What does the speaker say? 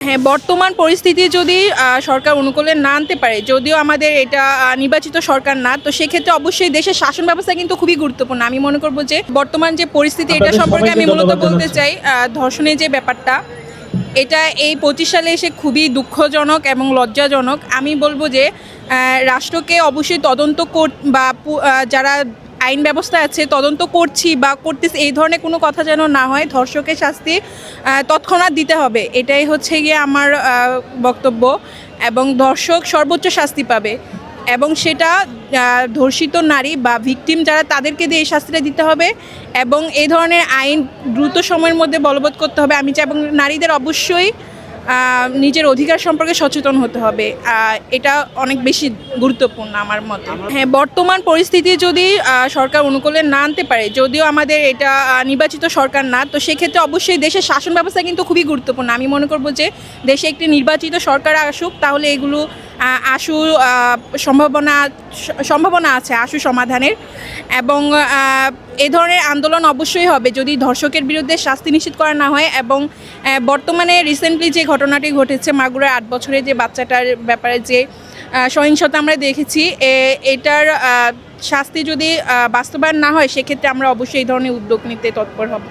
হ্যাঁ বর্তমান পরিস্থিতি যদি সরকার অনুকূলে না আনতে পারে যদিও আমাদের এটা নির্বাচিত সরকার না তো সেক্ষেত্রে অবশ্যই দেশের শাসন ব্যবস্থা কিন্তু খুবই গুরুত্বপূর্ণ। আমি মনে করব যে বর্তমান যে পরিস্থিতি এটা সম্পর্কে আমি মূলত বলতে চাই ধর্ষণের যে ব্যাপারটা এটা এই পঁচিশ সালে এসে খুবই দুঃখজনক এবং লজ্জাজনক। আমি বলব যে রাষ্ট্রকে অবশ্যই তদন্ত কর বা যারা আইন ব্যবস্থা আছে, তদন্ত করছি বা করতেছি, এই ধরনের কোনো কথা যেন না হয়, ধর্ষকের শাস্তি তৎক্ষণাৎ দিতে হবে। এটাই হচ্ছে গিয়ে আমার বক্তব্য এবং ধর্ষক সর্বোচ্চ শাস্তি পাবে এবং সেটা ধর্ষিত নারী বা ভিকটিম যারা তাদেরকে দিয়ে এই শাস্তিটা দিতে হবে এবং এই ধরনের আইন দ্রুত সময়ের মধ্যে বলবৎ করতে হবে। আমি চাই এবং নারীদের অবশ্যই নিজের অধিকার সম্পর্কে সচেতন হতে হবে। এটা অনেক বেশি গুরুত্বপূর্ণ আমার মতে। হ্যাঁ বর্তমান পরিস্থিতি যদি সরকার অনুকূলে না আনতে পারে, যদিও আমাদের এটা নির্বাচিত সরকার না, তো সেক্ষেত্রে অবশ্যই দেশের শাসন ব্যবস্থা কিন্তু খুবই গুরুত্বপূর্ণ। আমি মনে করব যে, দেশে একটি নির্বাচিত সরকার আসুক, তাহলে এগুলো আশু সম্ভাবনা সম্ভাবনা আছে আশু সমাধানের এবং এই ধরনের আন্দোলন অবশ্যই হবে যদি ধর্ষকের বিরুদ্ধে শাস্তি নিশ্চিত করা না হয় এবং বর্তমানে রিসেন্টলি যে ঘটনাটি ঘটেছে মাগুরার আট বছরের যে বাচ্চাটার ব্যাপারে যে সহিংসতা আমরা দেখেছি, এ- এটার শাস্তি যদি বাস্তবায়ন না হয় সেক্ষেত্রে আমরা অবশ্যই এই ধরনের উদ্যোগ নিতে তৎপর হব।